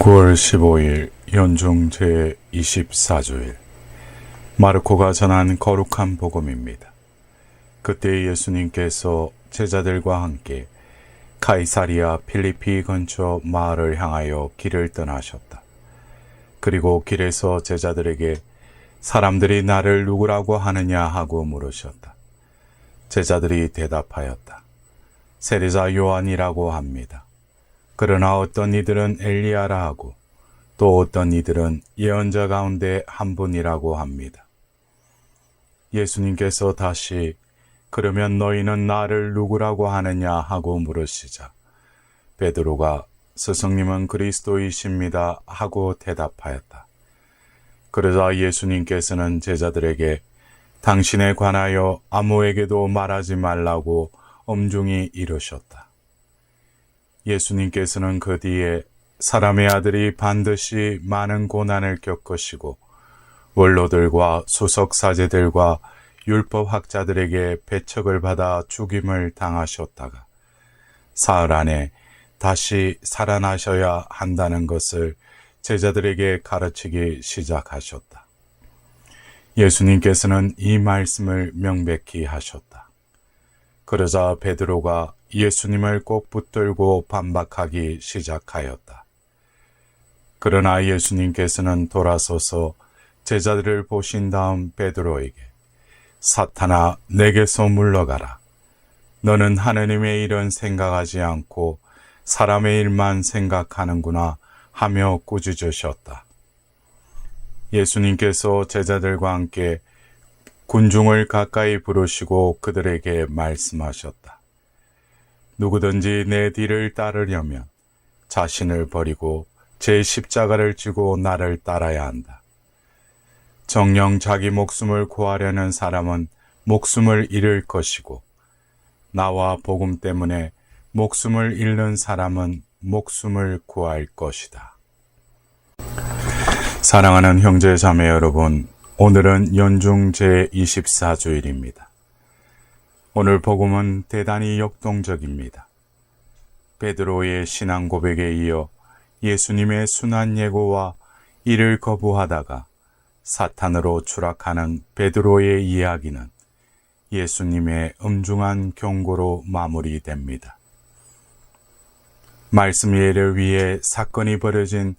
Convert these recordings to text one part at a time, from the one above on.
9월 15일 연중 제 24주일 마르코가 전한 거룩한 복음입니다. 그때 예수님께서 제자들과 함께 카이사리아 필리피 근처 마을을 향하여 길을 떠나셨다. 그리고 길에서 제자들에게 사람들이 나를 누구라고 하느냐 하고 물으셨다. 제자들이 대답하였다. 세례자 요한이라고 합니다. 그러나 어떤 이들은 엘리야라 하고 또 어떤 이들은 예언자 가운데 한 분이라고 합니다. 예수님께서 다시 그러면 너희는 나를 누구라고 하느냐 하고 물으시자 베드로가 스승님은 그리스도이십니다 하고 대답하였다. 그러자 예수님께서는 제자들에게 당신에 관하여 아무에게도 말하지 말라고 엄중히 이르셨다. 예수님께서는 그 뒤에 사람의 아들이 반드시 많은 고난을 겪으시고 원로들과 수석 사제들과 율법 학자들에게 배척을 받아 죽임을 당하셨다가 사흘 안에 다시 살아나셔야 한다는 것을 제자들에게 가르치기 시작하셨다. 예수님께서는 이 말씀을 명백히 하셨다. 그러자 베드로가 예수님을 꼭 붙들고 반박하기 시작하였다. 그러나 예수님께서는 돌아서서 제자들을 보신 다음 베드로에게 사탄아 내게서 물러가라. 너는 하느님의 일은 생각하지 않고 사람의 일만 생각하는구나 하며 꾸짖으셨다. 예수님께서 제자들과 함께 군중을 가까이 부르시고 그들에게 말씀하셨다. 누구든지 내 뒤를 따르려면 자신을 버리고 제 십자가를 지고 나를 따라야 한다. 정령 자기 목숨을 구하려는 사람은 목숨을 잃을 것이고 나와 복음 때문에 목숨을 잃는 사람은 목숨을 구할 것이다. 사랑하는 형제 자매 여러분, 오늘은 연중 제24주일입니다. 오늘 복음은 대단히 역동적입니다. 베드로의 신앙 고백에 이어 예수님의 순한 예고와 이를 거부하다가 사탄으로 추락하는 베드로의 이야기는 예수님의 엄중한 경고로 마무리됩니다. 말씀 이해를 위해 사건이 벌어진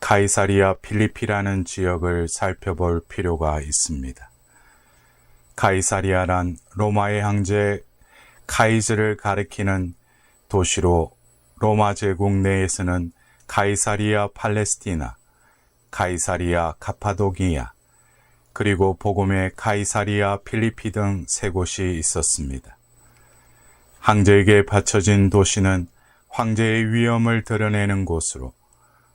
카이사리아 필리피라는 지역을 살펴볼 필요가 있습니다. 카이사리아란 로마의 황제 카이즈를 가리키는 도시로 로마 제국 내에서는 카이사리아 팔레스티나, 카이사리아 카파도기아, 그리고 복음의 카이사리아 필리피 등 세 곳이 있었습니다. 황제에게 바쳐진 도시는 황제의 위엄을 드러내는 곳으로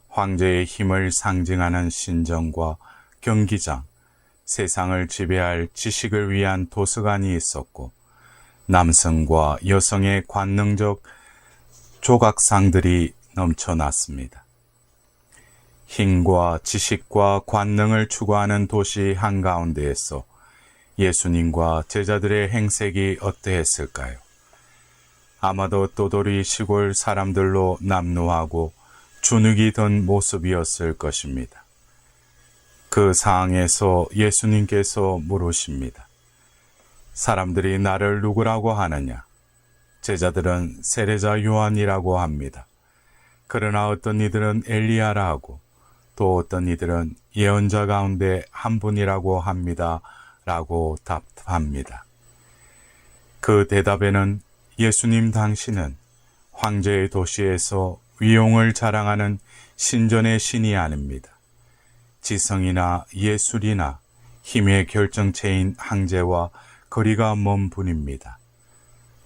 황제의 힘을 상징하는 신정과 경기장, 세상을 지배할 지식을 위한 도서관이 있었고, 남성과 여성의 관능적 조각상들이 넘쳐났습니다. 힘과 지식과 관능을 추구하는 도시 한가운데에서 예수님과 제자들의 행색이 어떠했을까요? 아마도 또돌이 시골 사람들로 남루하고 주눅이 든 모습이었을 것입니다. 그 상황에서 예수님께서 물으십니다. 사람들이 나를 누구라고 하느냐? 제자들은 세례자 요한이라고 합니다. 그러나 어떤 이들은 엘리야라 하고 또 어떤 이들은 예언자 가운데 한 분이라고 합니다. 라고 답합니다. 그 대답에는 예수님 당신은 황제의 도시에서 위용을 자랑하는 신전의 신이 아닙니다. 지성이나 예술이나 힘의 결정체인 황제와 거리가 먼 분입니다.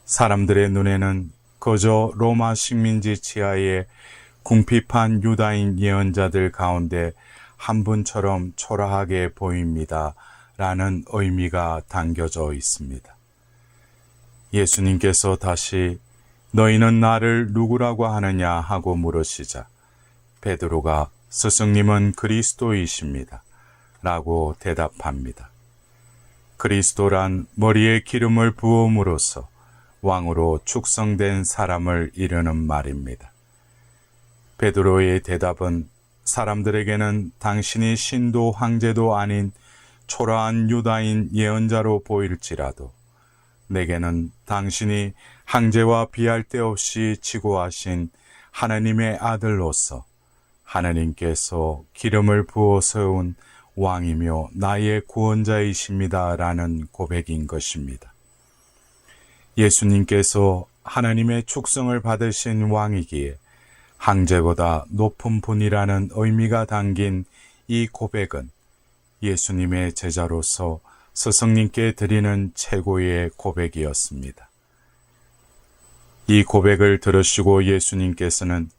사람들의 눈에는 거저 로마 식민지 치하에 궁핍한 유다인 예언자들 가운데 한 분처럼 초라하게 보입니다. 라는 의미가 담겨져 있습니다. 예수님께서 다시 너희는 나를 누구라고 하느냐 하고 물으시자 베드로가 스승님은 그리스도이십니다. 라고 대답합니다. 그리스도란 머리에 기름을 부음으로써 왕으로 축성된 사람을 이르는 말입니다. 베드로의 대답은 사람들에게는 당신이 신도 황제도 아닌 초라한 유다인 예언자로 보일지라도 내게는 당신이 황제와 비할 데 없이 지고하신 하나님의 아들로서 하나님께서 기름을 부어 세운 왕이며 나의 구원자이십니다라는 고백인 것입니다. 예수님께서 하나님의 축성을 받으신 왕이기에 황제보다 높은 분이라는 의미가 담긴 이 고백은 예수님의 제자로서 스승님께 드리는 최고의 고백이었습니다. 이 고백을 들으시고 예수님께서는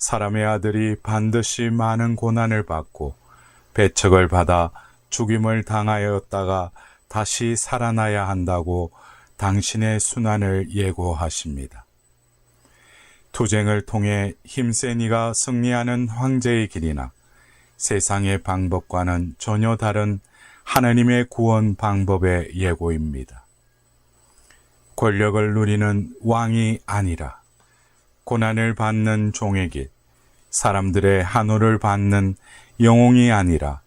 사람의 아들이 반드시 많은 고난을 받고 배척을 받아 죽임을 당하였다가 다시 살아나야 한다고 당신의 순환을 예고하십니다. 투쟁을 통해 힘센 이가 승리하는 황제의 길이나 세상의 방법과는 전혀 다른 하나님의 구원 방법의 예고입니다. 권력을 누리는 왕이 아니라 고난을 받는 종의 길, 사람들의 한호를 받는 영웅이 아니라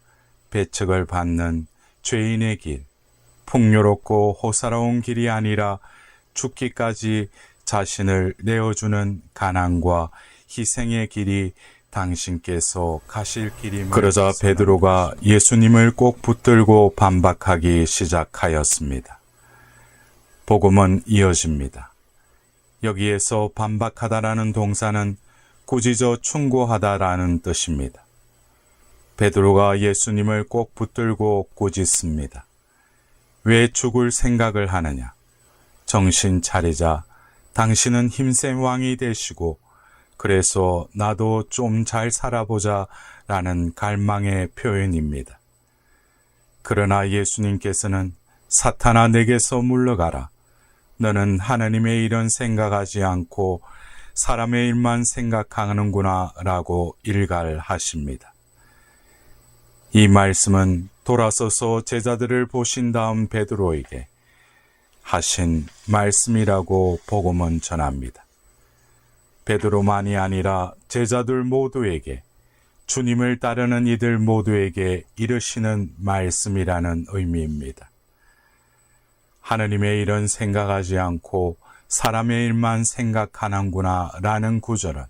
배척을 받는 죄인의 길, 풍요롭고 호사로운 길이 아니라 죽기까지 자신을 내어주는 가난과 희생의 길이 당신께서 가실 길임을 그러자 베드로가 예수님을 꼭 붙들고 반박하기 시작하였습니다. 복음은 이어집니다. 여기에서 반박하다라는 동사는 꾸짖어 충고하다라는 뜻입니다. 베드로가 예수님을 꼭 붙들고 꾸짖습니다. 왜 죽을 생각을 하느냐? 정신 차리자. 당신은 힘센 왕이 되시고 그래서 나도 좀 잘 살아보자 라는 갈망의 표현입니다. 그러나 예수님께서는 사탄아 내게서 물러가라. 너는 하나님의 일은 생각하지 않고 사람의 일만 생각하는구나 라고 일갈하십니다. 이 말씀은 돌아서서 제자들을 보신 다음 베드로에게 하신 말씀이라고 복음은 전합니다. 베드로만이 아니라 제자들 모두에게 주님을 따르는 이들 모두에게 이르시는 말씀이라는 의미입니다. 하느님의 일은 생각하지 않고 사람의 일만 생각하는구나 라는 구절은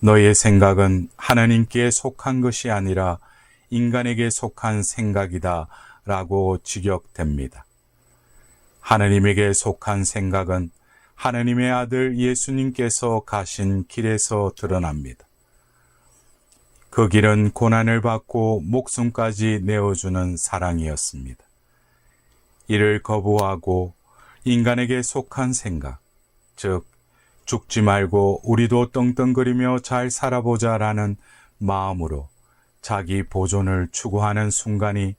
너의 생각은 하나님께 속한 것이 아니라 인간에게 속한 생각이다 라고 직역됩니다. 하나님에게 속한 생각은 하나님의 아들 예수님께서 가신 길에서 드러납니다. 그 길은 고난을 받고 목숨까지 내어주는 사랑이었습니다. 이를 거부하고 인간에게 속한 생각, 즉, 죽지 말고 우리도 떵떵거리며 잘 살아보자라는 마음으로 자기 보존을 추구하는 순간이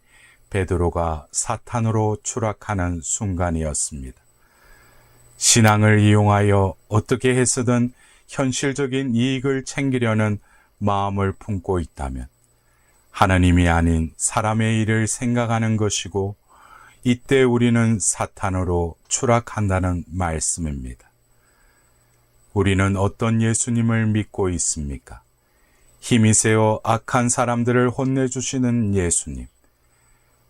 베드로가 사탄으로 추락하는 순간이었습니다. 신앙을 이용하여 어떻게 해서든 현실적인 이익을 챙기려는 마음을 품고 있다면 하나님이 아닌 사람의 일을 생각하는 것이고 이때 우리는 사탄으로 추락한다는 말씀입니다. 우리는 어떤 예수님을 믿고 있습니까? 힘이 세어 악한 사람들을 혼내주시는 예수님.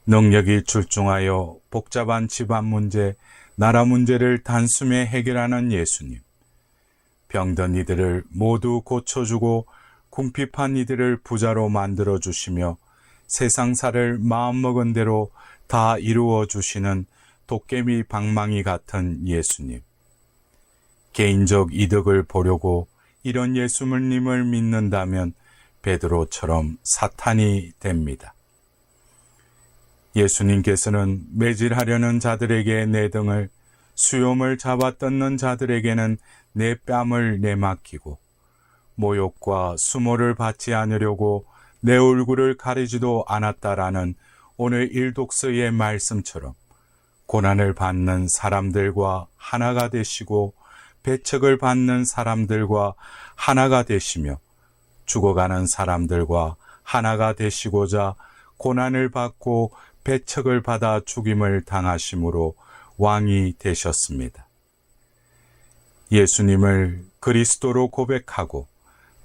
능력이 출중하여 복잡한 집안 문제, 나라 문제를 단숨에 해결하는 예수님. 병든 이들을 모두 고쳐주고 궁핍한 이들을 부자로 만들어 주시며 세상사를 마음먹은 대로 다 이루어 주시는 도깨비 방망이 같은 예수님. 개인적 이득을 보려고 이런 예수님을 믿는다면 베드로처럼 사탄이 됩니다. 예수님께서는 매질하려는 자들에게 내 등을 수염을 잡아 뜯는 자들에게는 내 뺨을 내맡기고 모욕과 수모를 받지 않으려고 내 얼굴을 가리지도 않았다라는 오늘 일독서의 말씀처럼 고난을 받는 사람들과 하나가 되시고 배척을 받는 사람들과 하나가 되시며 죽어가는 사람들과 하나가 되시고자 고난을 받고 배척을 받아 죽임을 당하심으로 왕이 되셨습니다. 예수님을 그리스도로 고백하고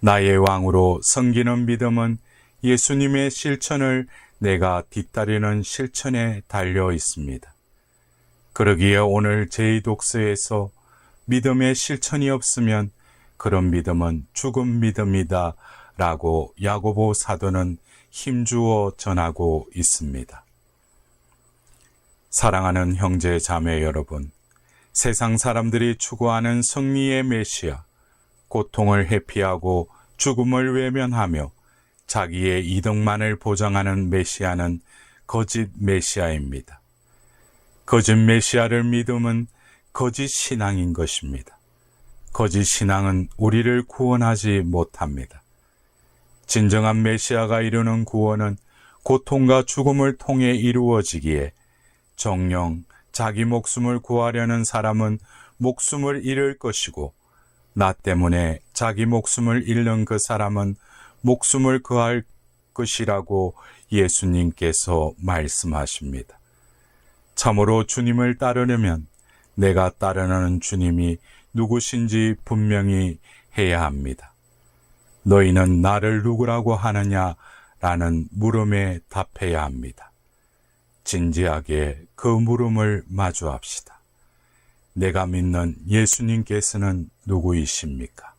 나의 왕으로 섬기는 믿음은 예수님의 실천을 내가 뒤따르는 실천에 달려 있습니다. 그러기에 오늘 제 독서에서 믿음의 실천이 없으면 그런 믿음은 죽은 믿음이다 라고 야고보 사도는 힘주어 전하고 있습니다. 사랑하는 형제 자매 여러분, 세상 사람들이 추구하는 승리의 메시아, 고통을 회피하고 죽음을 외면하며 자기의 이득만을 보장하는 메시아는 거짓 메시아입니다. 거짓 메시아를 믿음은 거짓 신앙인 것입니다. 거짓 신앙은 우리를 구원하지 못합니다. 진정한 메시아가 이루는 구원은 고통과 죽음을 통해 이루어지기에 정령 자기 목숨을 구하려는 사람은 목숨을 잃을 것이고 나 때문에 자기 목숨을 잃는 그 사람은 목숨을 구할 것이라고 예수님께서 말씀하십니다. 참으로 주님을 따르려면 내가 따르는 주님이 누구신지 분명히 해야 합니다. 너희는 나를 누구라고 하느냐? 라는 물음에 답해야 합니다. 진지하게 그 물음을 마주합시다. 내가 믿는 예수님께서는 누구이십니까?